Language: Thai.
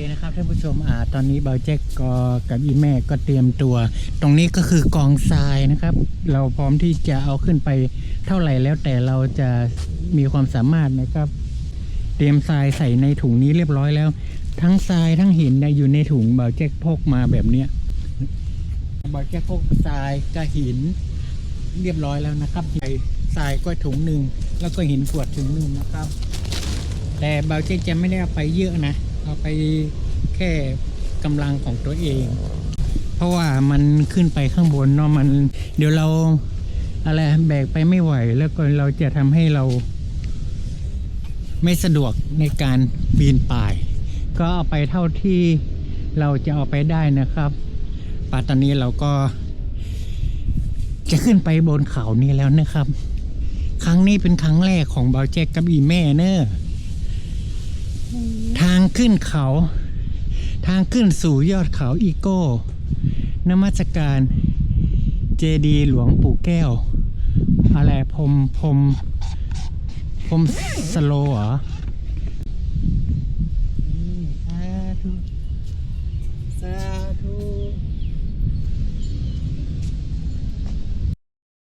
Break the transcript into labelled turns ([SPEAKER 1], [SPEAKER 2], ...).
[SPEAKER 1] คนะครับท่านผู้ชมอ่าตอนนี้เบาแจ็คก็กับอีแม่ก็เตรียมตัว ตรงนี้ก็คือกองทรายนะครับ เราพร้อมที่จะเอาขึ้นไปเท่าไหร่แล้วแต่เราจะมีความสามารถนะครับ เตรียมทรายใส่ในถุงนี้เรียบร้อยแล้ว ทั้งทรายทั้งหินเนี่ยอยู่ในถุงเบาแจ็คพกมาแบบเนี้ยเบาแจ็คพกทรายกับหิน เรียบร้อยแล้วนะครับใส่ทรายก็ถุงหนึ่งแล้วก็หินขวดถุงหนึ่งนะครับ แต่เบาเจ๊จะไม่ได้เอาไปเยอะนะ เอาไปแค่กำลังของตัวเอง เพราะว่ามันขึ้นไปข้างบนเนาะมัน เดี๋ยวเราอะไรแบกไปไม่ไหว แล้วก็เราจะทำให้เรา ไม่สะดวกในการปีนป่าย ก็เอาไปเท่าที่เราจะเอาไปได้นะครับป่าตอนนี้เราก็ จะขึ้นไปบนเขานี้แล้วนะครับ ครั้งนี้เป็นครั้งแรกของเบาแจ็คกับอีแม่เนอะางขึ้นเขา ทางขึ้นสู่ยอดเขาอีโก้ นมัสการเจดีหลวงปู่แก้ว อะไรพรมพรมพรมสโลเหรอ